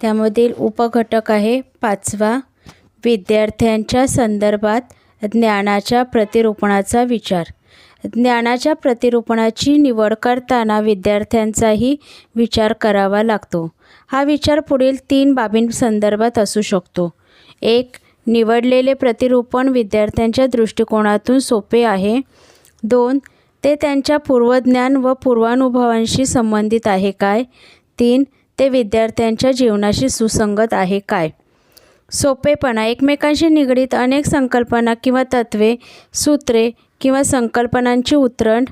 त्यामधील उपघटक आहे पाचवा विद्यार्थ्यांच्या संदर्भात ज्ञानाच्या प्रतिरूपणाचा विचार. ज्ञानाच्या प्रतिरूपणाची निवड करताना विद्यार्थ्यांचाही विचार करावा लागतो. हा विचार पुढील तीन बाबींसंदर्भात असू शकतो. एक निवडलेले प्रतिरूपण विद्यार्थ्यांच्या दृष्टिकोनातून सोपे आहे. दोन ते त्यांच्या पूर्वज्ञान व पूर्वानुभवांशी संबंधित आहे काय. तीन ते विद्यार्थ्यांच्या जीवनाशी सुसंगत आहे काय? सोपेपणा एकमेकांशी निगडीत अनेक संकल्पना किंवा तत्त्वे सूत्रे किंवा संकल्पनांची उतरण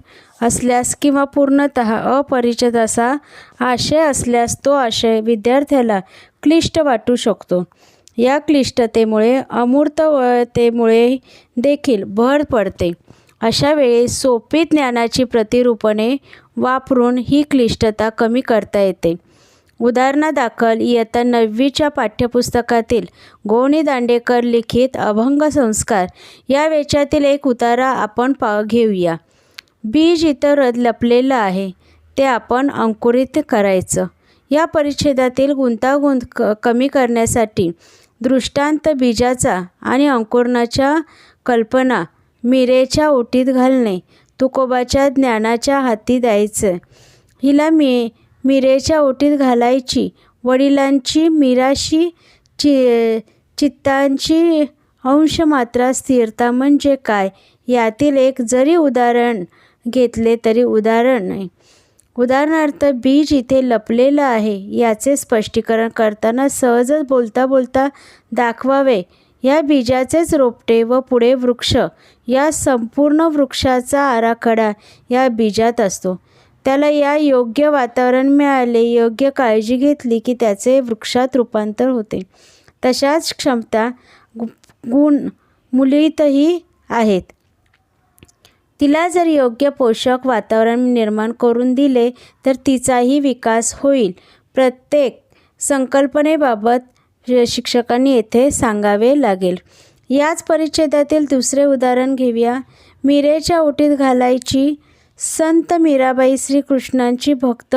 असल्यास किंवा पूर्णत अपरिचित असा आशय असल्यास तो आशय विद्यार्थ्याला क्लिष्ट वाटू शकतो. या क्लिष्टतेमुळे अमूर्ततेमुळे देखील भर पडते. अशा वेळी सोपी ज्ञानाची प्रतिरूपणे वापरून ही क्लिष्टता कमी करता येते. उदाहरणादाखल इयत्ता नववीच्या पाठ्यपुस्तकातील गोणी दांडेकर लिखित अभंग संस्कार. या वेचातील एक उतारा आपण पा घेऊया. बीज इतर लपलेलं आहे. ते आपण अंकुरित करायचं. या परिच्छेदातील गुंतागुंत क कमी करण्यासाठी दृष्टांत बीजाचा आणि अंकुरणाच्या कल्पना मिरेच्या ओटीत घालणे तुकोबाच्या ज्ञानाच्या हाती द्यायचं. हिला मी मिरेच्या ओटीत घालायची. वडिलांची मीराशी चि चित्तांची अंशमात्रा स्थिरता म्हणजे काय? यातील एक जरी उदाहरण घेतले तरी उदाहरण नाही. उदाहरणार्थ बीज इथे लपलेलं आहे. याचे स्पष्टीकरण करताना सहजच बोलता बोलता दाखवावे. या बीजाचेच रोपटे व पुढे वृक्ष. या संपूर्ण वृक्षाचा आराखडा या बीजात असतो. त्याला या योग्य वातावरण मिळाले योग्य काळजी घेतली की त्याचे वृक्षात रूपांतर होते. तशाच क्षमता गुण मुलीतही आहेत. तिला जर योग्य पोषक वातावरण निर्माण करून दिले तर तिचाही विकास होईल. प्रत्येक संकल्पनेबाबत शिक्षकांनी येथे सांगावे लागेल. याच परिच्छेदातील दुसरे उदाहरण घेऊया. मिरेच्या ओटीत घालायची संत मीराबाई श्रीकृष्णांची भक्त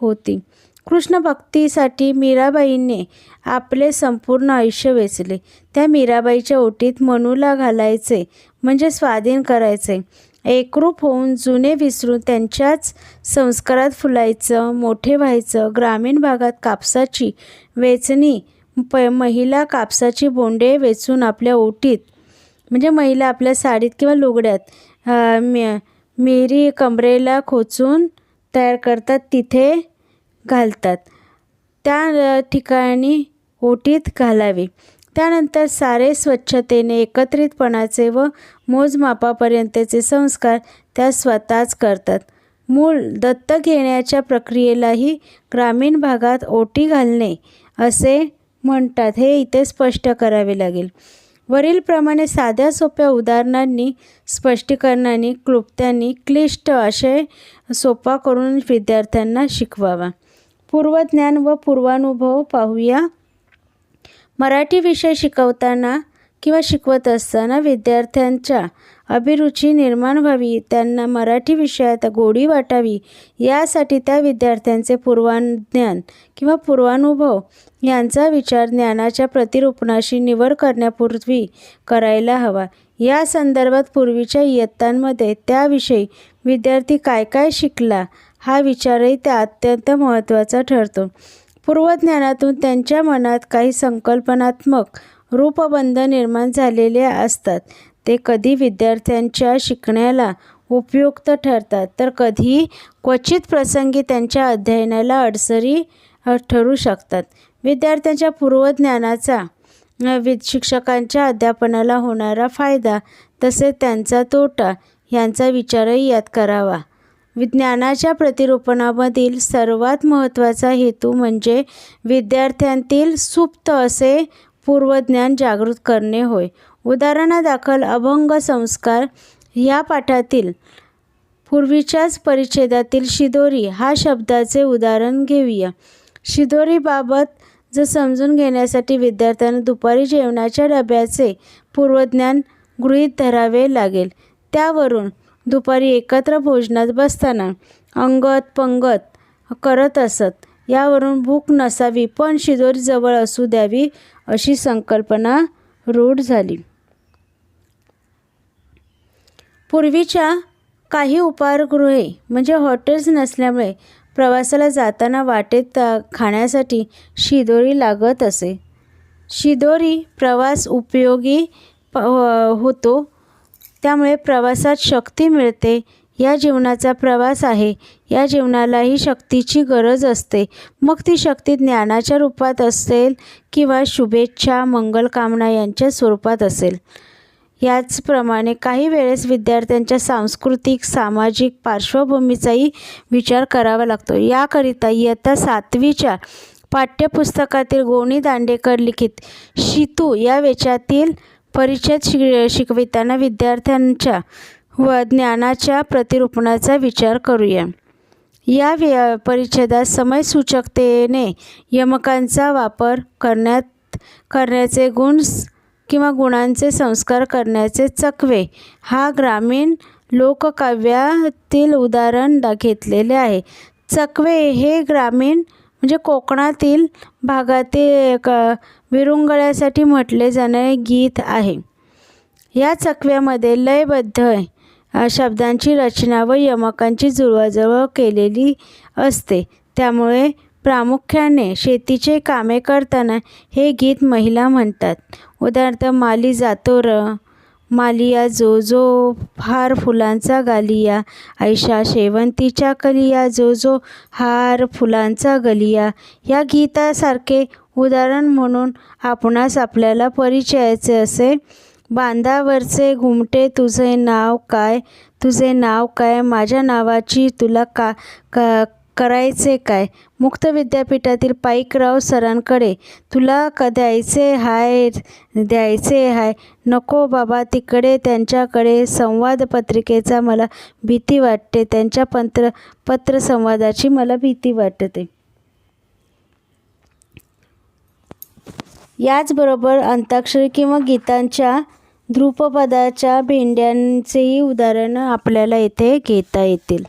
होती. कृष्ण भक्तीसाठी मीराबाईंनी आपले संपूर्ण आयुष्य वेचले. त्या मीराबाईच्या ओटीत मनूला घालायचे म्हणजे स्वाधीन करायचे. एकरूप होऊन जुने विसरून त्यांच्याच संस्कारात फुलायचं मोठे व्हायचं ग्रामीण भागात कापसाची वेचणी प महिला कापसाची बोंडे वेचून आपल्या ओटीत म्हणजे महिला आपल्या साडीत किंवा लुगड्यात मी मिरी कमरेला खोचून तयार करतात तिथे घालतात. त्या ठिकाणी ओटीत घालावी. त्यानंतर सारे स्वच्छतेने एकत्रितपणाचे व मोजमापापर्यंतचे संस्कार त्या स्वतःच करतात. मूळ दत्त घेण्याच्या प्रक्रियेलाही ग्रामीण भागात ओटी घालणे असे म्हणतात हे इथे स्पष्ट करावे लागेल. वरीलप्रमाणे साध्या सोप्या उदाहरणांनी स्पष्टीकरणांनी क्लुप्त्यांनी क्लिष्ट आशय सोपा करून विद्यार्थ्यांना शिकवावा. पूर्वज्ञान व पूर्वानुभव पाहूया. मराठी विषय शिकवताना किंवा शिकवत असताना विद्यार्थ्यांच्या अभिरुची निर्माण व्हावी त्यांना मराठी विषयात गोडी वाटावी यासाठी त्या विद्यार्थ्यांचे पूर्वज्ञान किंवा पूर्वानुभव यांचा विचार ज्ञानाच्या प्रतिरूपणाशी निवड करण्यापूर्वी करायला हवा. या संदर्भात पूर्वीच्या इयत्तांमध्ये त्याविषयी विद्यार्थी काय काय शिकला हा विचारही त्या अत्यंत महत्त्वाचा ठरतो. पूर्वज्ञानातून त्यांच्या मनात काही संकल्पनात्मक रूपबंध निर्माण झालेले असतात. ते कधी विद्यार्थ्यांच्या शिकण्याला उपयुक्त ठरतात? तर कधी क्वचित प्रसंगी त्यांच्या अध्ययनाला अडसरी ठरू शकतात. विद्यार्थ्यांच्या पूर्वज्ञानाचा वि शिक्षकांच्या अध्यापनाला होणारा फायदा तसेच त्यांचा तोटा यांचा विचारही यात करावा. विज्ञानाच्या प्रतिरूपणामधील सर्वात महत्त्वाचा हेतू म्हणजे विद्यार्थ्यांतील सुप्त असे पूर्वज्ञान जागृत करणे होय. उदाहरणादाखल अभंग संस्कार या पाठातील पूर्वीच्याच परिच्छेदातील शिदोरी हा शब्दाचे उदाहरण घेऊया. शिदोरीबाबत जर समजून घेण्यासाठी विद्यार्थ्यांना दुपारी जेवणाच्या डब्याचे पूर्वज्ञान गृहीत धरावे लागेल. त्यावरून दुपारी एकत्र भोजनात बसताना अंगत पंगत करत असत. यावरून भूक नसावी पण शिदोरी जवळ असू द्यावी अशी संकल्पना रूढ झाली. पूर्वीच्या काही उपाहारगृहे म्हणजे हॉटेल्स नसल्यामुळे प्रवासाला जाताना वाटेत खाण्यासाठी शिदोरी लागत असे. शिदोरी प्रवास उपयोगी प होतो. त्यामुळे प्रवासात शक्ती मिळते या जीवनाचा प्रवास आहे. या जीवनालाही शक्तीची गरज असते. मग ती शक्ती ज्ञानाच्या रूपात असेल किंवा शुभेच्छा मंगलकामना यांच्या स्वरूपात असेल. याचप्रमाणे काही वेळेस विद्यार्थ्यांच्या सांस्कृतिक सामाजिक पार्श्वभूमीचाही विचार करावा लागतो. याकरिता इयत्ता सातवीच्या पाठ्यपुस्तकातील गोणी दांडेकर लिखित शितू या वेचातील परिचय शिक शिकविताना विद्यार्थ्यांच्या व ज्ञानाच्या प्रतिरूपणाचा विचार करूया. या व्य परिच्छेदात समयसूचकतेने यमकांचा वापर करण्यात करण्याचे गुण किंवा गुणांचे संस्कार करण्याचे चकवे हा ग्रामीण लोककाव्यातील उदाहरण दा घेतलेले आहे. चकवे हे ग्रामीण म्हणजे कोकणातील भागातील क विरुंगळ्यासाठी म्हटले जाणारे गीत आहे. या चकव्यामध्ये लयबद्ध आहे शब्दांची रचना व यमकांची जुळवाजुळव केलेली असते. त्यामुळे प्रामुख्याने शेतीचे कामे करताना हे गीत महिला म्हणतात. उदाहरणार्थ माली जातो र मालिया जो जो हार फुलांचा गालिया ऐशा शेवंतीच्या कलिया जो जो हार फुलांचा गलिया. या गीतासारखे उदाहरण म्हणून आपणास आपल्याला परिचयाचे असे बांधावरचे घुमटे तुझे नाव काय? तुझे नाव काय? माझ्या नावाची तुला का का करायचे काय? मुक्त विद्यापीठातील पाईकराव सरांकडे तुला क द्यायचे हाय द्यायचे हाय? नको बाबा तिकडे त्यांच्याकडे संवाद पत्रिकेचा मला भीती वाटते. त्यांच्या पत्र पत्रसंवादाची मला भीती वाटते. याचबरोबर अंताक्षरी किंवा गीतांच्या ध्रुपपदाच्या भेंड्यांचेही उदाहरणं आपल्याला येथे घेता येतील.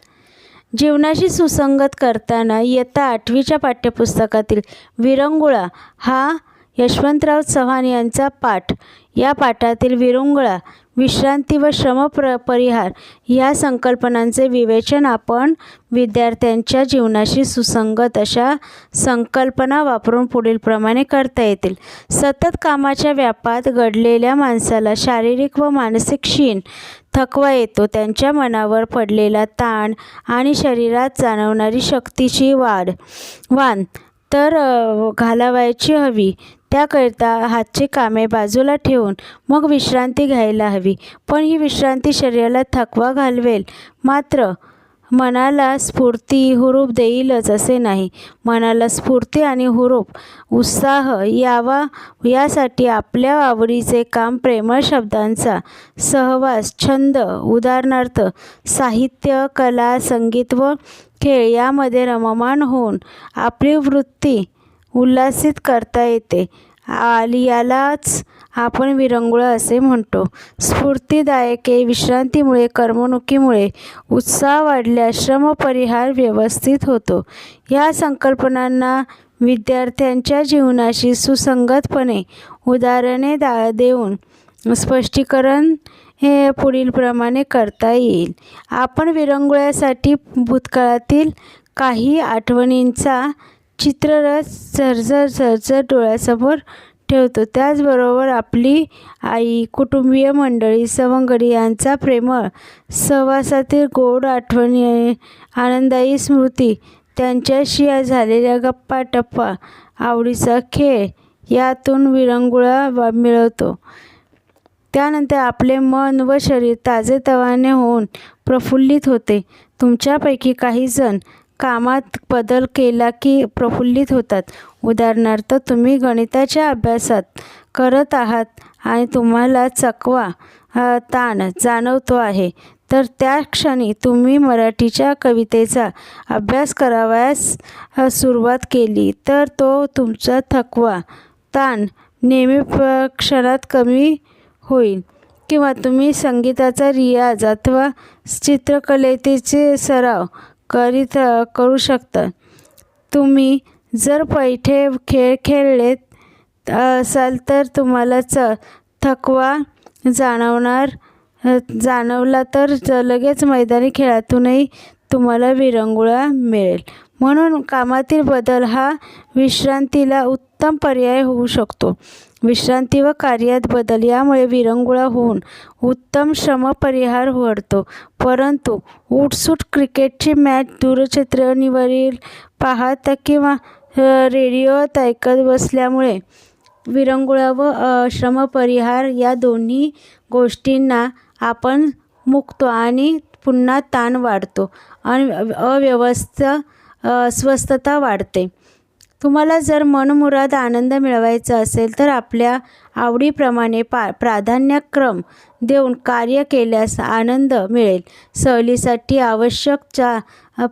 जीवनाशी सुसंगत करताना इयत्ता आठवीच्या पाठ्यपुस्तकातील विरंगुळा हा यशवंतराव चव्हाण यांचा पाठ. या पाठातील विरंगुळा विश्रांती व श्रम प्र परिहार या संकल्पनांचे विवेचन आपण विद्यार्थ्यांच्या जीवनाशी सुसंगत अशा संकल्पना वापरून पुढीलप्रमाणे करता येतील. सतत कामाच्या व्यापात घडलेल्या माणसाला शारीरिक व मानसिक क्षीण थकवा येतो. त्यांच्या मनावर पडलेला ताण आणि शरीरात जाणवणारी शक्तीची वाढ वाण तर घालावायची हवी. त्याकरिता हातची कामे बाजूला ठेवून मग विश्रांती घ्यायला हवी. पण ही विश्रांती शरीराला थकवा घालवेल. मात्र मनाला स्फूर्ती हुरूप देईलच असे नाही. मनाला स्फूर्ती आणि हुरूप उत्साह यावा यासाठी आपल्या आवडीचे काम प्रेमळ शब्दांचा सहवास छंद उदाहरणार्थ साहित्य कला संगीत व खेळ यामध्ये रममाण होऊन आपली वृत्ती उल्हासित करता येते. आली यालाच आपण विरंगुळा असे म्हणतो. स्फूर्तीदायके विश्रांतीमुळे करमणुकीमुळे उत्साह वाढल्यास श्रमपरिहार व्यवस्थित होतो. या संकल्पनांना विद्यार्थ्यांच्या जीवनाशी सुसंगतपणे उदाहरणे दा देऊन स्पष्टीकरण हे पुढीलप्रमाणे करता येईल. आपण विरंगुळ्यासाठी भूतकाळातील काही आठवणींचा चित्ररथ झरझर झरझर डोळ्यासमोर ठेवतो. त्याचबरोबर आपली आई कुटुंबीय मंडळी सवंगडी यांचा प्रेमळ सहवासातील गोड आठवणी आनंदायी स्मृती त्यांच्याशी झालेल्या गप्पा टप्पा आवडीचा खेळ यातून विरंगुळा मिळवतो. त्यानंतर आपले मन व शरीर ताजेतवाने होऊन प्रफुल्लित होते. तुमच्यापैकी काहीजण कामात बदल केला की प्रफुल्लित होतात. उदाहरणार्थ तुम्ही गणिताच्या अभ्यासात करत आहात आणि तुम्हाला चकवा ताण जाणवतो आहे तर त्या क्षणी तुम्ही मराठीच्या कवितेचा अभ्यास करावयास सुरुवात केली तर तो तुमचा थकवा ताण नेहमी क्षणात कमी होईल. किंवा तुम्ही संगीताचा रियाज अथवा चित्रकलेतेचे सराव करीत करू शकता. तुम्ही जर पैठे खेळ खेळलेत असाल तर तुम्हाला च थकवा जाणवणार जाणवला तर लगेच मैदानी खेळातूनही तुम्हाला विरंगुळा मिळेल. म्हणून कामातील बदल हा विश्रांतीला उत्तम पर्याय होऊ शकतो. विश्रांती व कार्यात बदल यामुळे विरंगुळा होऊन उत्तम श्रमपरिहार होडतो परंतु उठसूट क्रिकेटची मॅच दूरचित्रणीवरील पाहत किंवा रेडिओत ऐकत बसल्यामुळे विरंगुळा व श्रम श्रमपरिहार या दोन्ही गोष्टींना आपण मुकतो आणि पुन्हा ताण वाढतो. आणि अव्यवस्था अस्वस्थता वाढते. तुम्हाला जर मनमुराद आनंद मिळवायचा असेल तर आपल्या आवडीप्रमाणे पा प्राधान्यक्रम देऊन कार्य केल्यास आनंद मिळेल. सहलीसाठी आवश्यक चा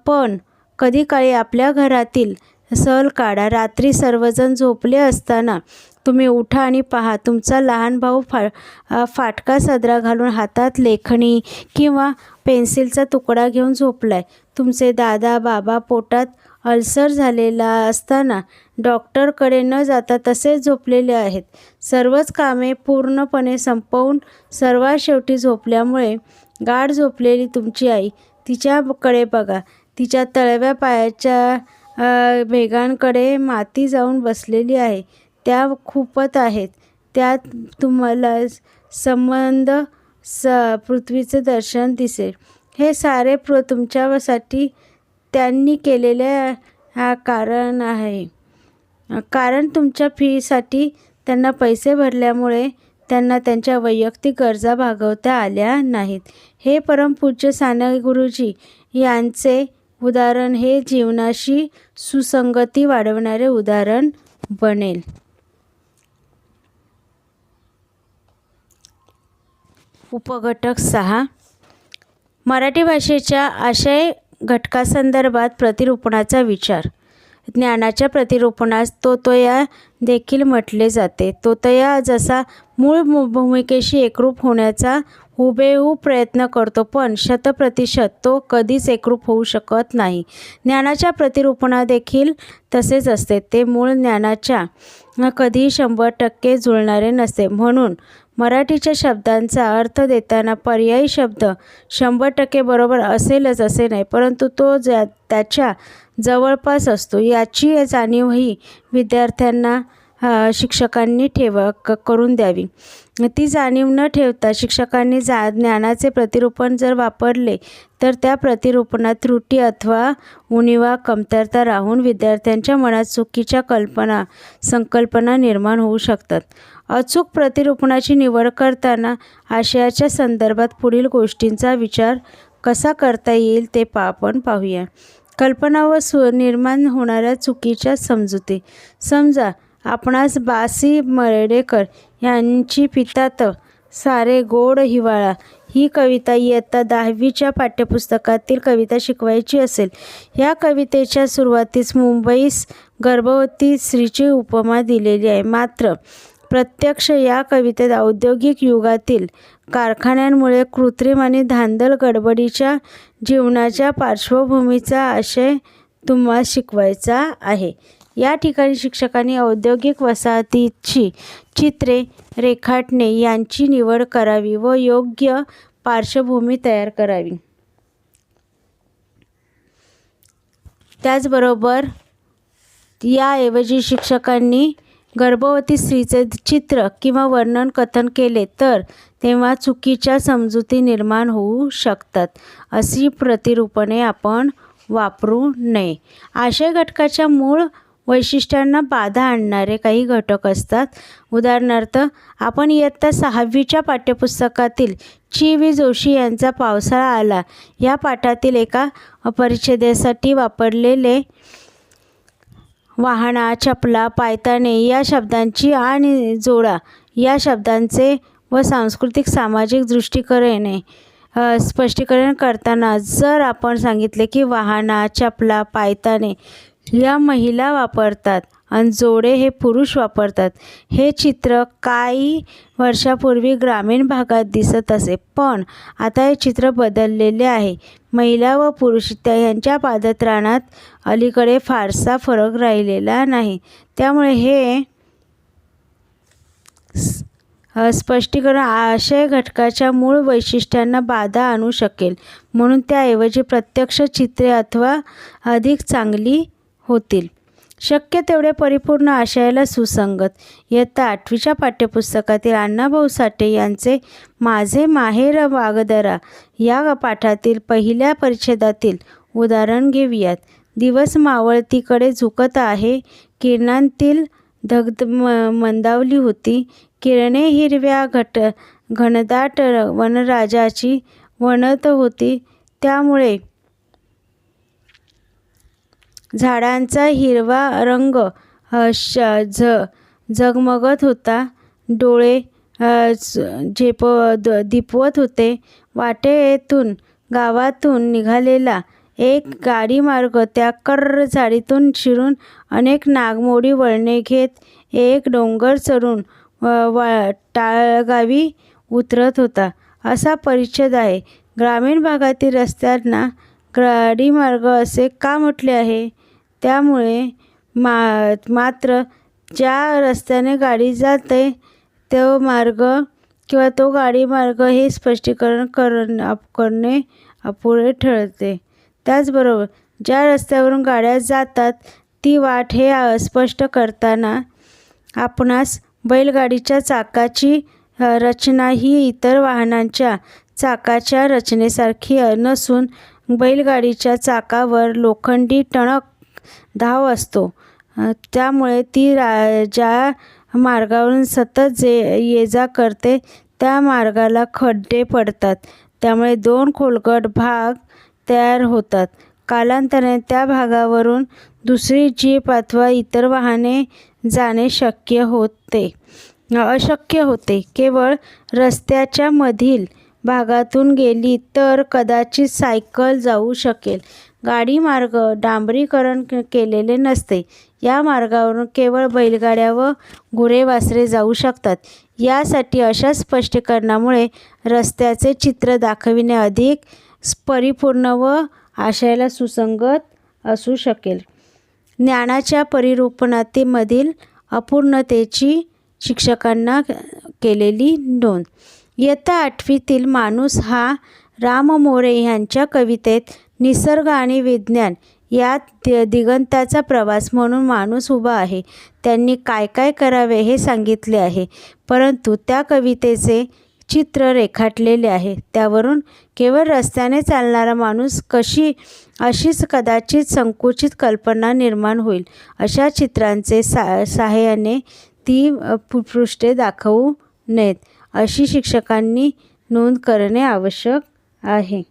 पण कधीकाळी आपल्या घरातील सहल काढा. रात्री सर्वजण झोपले असताना तुम्ही उठा आणि पहा. तुमचा लहान भाऊ फा फाटका सदरा घालून हातात लेखणी किंवा पेन्सिलचा तुकडा घेऊन झोपलाय. तुमचे दादा बाबा पोटात अल्सर झालेला असताना डॉक्टरकडे न जाता तसेच झोपलेले आहेत. सर्वच कामे पूर्णपणे संपवून सर्वात शेवटी झोपल्यामुळे गाढ झोपलेली तुमची आई. तिच्याकडे बघा. तिच्या तळव्या पायाच्या भेगांकडे माती जाऊन बसलेली आहे. त्या खूपत आहेत. त्यात तुम्हाला संबंध स पृथ्वीचे दर्शन दिसेल. हे सारे प्र तुमच्यासाठी त्यांनी केलेले हा कारण आहे. कारण तुमच्या फीसाठी त्यांना पैसे भरल्यामुळे त्यांना त्यांच्या वैयक्तिक गरजा भागवता आल्या नाहीत. हे परमपूज्य साने गुरुजी यांचे उदाहरण हे जीवनाशी सुसंगती वाढवणारे उदाहरण बनेल. उपघटक सहा. मराठी भाषेच्या आशय घटकासंदर्भात प्रतिरूपणाचा विचार. ज्ञानाच्या प्रतिरूपणास तोतया देखील म्हटले जाते. तोतया जसा मूळ मु- भूमिकेशी एकरूप होण्याचा हुबेहूब प्रयत्न करतो पण शतप्रतिशत तो कधीच एकरूप होऊ शकत नाही. ज्ञानाच्या प्रतिरूपणा देखील तसेच असते. ते मूळ ज्ञानाच्या कधीही शंभर टक्के जुळणारे नसते. म्हणून मराठीच्या शब्दांचा अर्थ देताना पर्यायी शब्द शंभर टक्के बरोबर असेलच असे नाही परंतु तो ज्या त्याच्या जवळपास असतो. याची जाणीवही विद्यार्थ्यांना शिक्षकांनी ठेव क करून द्यावी. ती जाणीव न ठेवता शिक्षकांनी जा ज्ञानाचे प्रतिरूपण जर वापरले तर त्या प्रतिरूपणात त्रुटी अथवा उणिवा कमतरता राहून विद्यार्थ्यांच्या मनात चुकीच्या कल्पना संकल्पना निर्माण होऊ शकतात. अचूक प्रतिरूपणाची निवड करताना आशयाच्या संदर्भात पुढील गोष्टींचा विचार कसा करता येईल ते पा आपण पाहूया. कल्पना व सु निर्माण होणाऱ्या चुकीच्या समजुती. समजा आपणास बासी मर्डेकर यांची पितात सारे गोड हिवाळा. ही कविता इयत्ता दहावीच्या पाठ्यपुस्तकातील कविता शिकवायची असेल. या कवितेच्या सुरुवातीस मुंबईस गर्भवती स्त्रीची उपमा दिलेली आहे. मात्र प्रत्यक्ष या कवितेत औद्योगिक युगातील कारखान्यांमुळे कृत्रिम आणि धांदल गडबडीच्या जीवनाच्या पार्श्वभूमीचा आशय तुम्हाला शिकवायचा आहे. या ठिकाणी शिक्षकांनी औद्योगिक वसाहतीची चित्रे रेखाटणे यांची निवड करावी व योग्य पार्श्वभूमी तयार करावी. त्याचबरोबर याऐवजी शिक्षकांनी गर्भवती स्त्रीचे चित्र किंवा वर्णन कथन केले तर तेव्हा चुकीच्या समजुती निर्माण होऊ शकतात अशी प्रतिरूपणे आपण वापरू नये. आशय घटकाच्या मूळ वैशिष्ट्यांना बाधा आणणारे काही घटक असतात. उदाहरणार्थ आपण इयत्ता सहावीच्या पाठ्यपुस्तकातील ची वी जोशी यांचा पावसाळा आला. या पाठातील एका परिच्छेदासाठी वापरलेले वाहना चपला पायताने या शब्दांची आणि जोडा या शब्दांचे व सांस्कृतिक सामाजिक दृष्टीकरणे स्पष्टीकरण करताना जर आपण सांगितले की वाहना चपला पायताने या महिला वापरतात आणि जोडे हे पुरुष वापरतात. हे चित्र काही वर्षापूर्वी ग्रामीण भागात दिसत असे पण आता हे चित्र बदललेले आहे. महिला व पुरुष त्या यांच्या पादत्राणात अलीकडे फारसा फरक राहिलेला नाही. त्यामुळे हे स्पष्टीकरण आशय घटकाच्या मूळ वैशिष्ट्यांना बाधा आणू शकेल. म्हणून त्याऐवजी प्रत्यक्ष चित्रे अथवा अधिक चांगली होतील. शक्य तेवढे परिपूर्ण आशयाला सुसंगत. इयत्ता आठवीच्या पाठ्यपुस्तकातील अण्णाभाऊ साठे यांचे माझे माहेर वागदरा या पाठातील पहिल्या परिच्छेदातील उदाहरण घेऊयात. दिवस मावळतीकडे झुकत आहे. किरणांतील धगध म मंदावली होती. किरणे हिरव्या घट घनदाट वनराजाची वणत होती. त्यामुळे झाडांचा हिरवा रंग श झ झगमगत होता. डोळे झेप द- दिपवत होते. वाटेतून गावातून निघालेला एक गाडीमार्ग त्या कर्र झाडीतून शिरून अनेक नागमोडी वळणे घेत एक डोंगर चढून व- वा टाळगावी उतरत होता. असा परिच्छेद आहे. ग्रामीण भागातील रस्त्यांना गाडीमार्ग असे का म्हटले आहे? त्यामुळे मा मात्र ज्या रस्त्याने गाडी जाते तो मार्ग किंवा तो गाडी मार्ग हे स्पष्टीकरण करण आप- करणे अपुरे ठरते. त्याचबरोबर ज्या रस्त्यावरून गाड्या जातात ती वाट हे स्पष्ट करताना आपणास बैलगाडीच्या चाकाची रचना ही इतर वाहनांच्या चाकाच्या रचनेसारखी नसून बैलगाडीच्या चाकावर लोखंडी टणक धाव असतो. त्यामुळे ती रा ज्या मार्गावरून सतत जे ये जा करते त्या मार्गाला खड्डे पडतात. त्यामुळे दोन खोलगट भाग तयार होतात. कालांतराने त्या भागावरून दुसरी जीप अथवा इतर वाहने जाणे शक्य होते. अशक्य होते. केवळ रस्त्याच्या मधील भागातून गेली तर कदाचित सायकल जाऊ शकेल. गाडी मार्ग डांबरीकरण केलेले नसते. या मार्गावरून केवळ बैलगाड्या व गुरेवासरे जाऊ शकतात. यासाठी अशा स्पष्टीकरणामुळे रस्त्याचे चित्र दाखविणे अधिक परिपूर्ण व आशयाला सुसंगत असू शकेल. ज्ञानाच्या परिरूपणातीमधील अपूर्णतेची शिक्षकांना केलेली नोंद. इयत्ता आठवीतील माणूस हा राम मोरे यांच्या कवितेत निसर्ग आणि विज्ञान यात दि दिगंताचा प्रवास म्हणून माणूस उभा आहे. त्यांनी काय काय करावे हे सांगितले आहे परंतु त्या कवितेचे चित्र रेखाटलेले आहे. त्यावरून केवळ रस्त्याने चालणारा माणूस कशी अशीच कदाचित संकुचित कल्पना निर्माण होईल अशा चित्रांचे सा सहाय्याने ती पृष्ठे दाखवू नयेत. अशी शिक्षकांनी नोंद करणे आवश्यक आहे.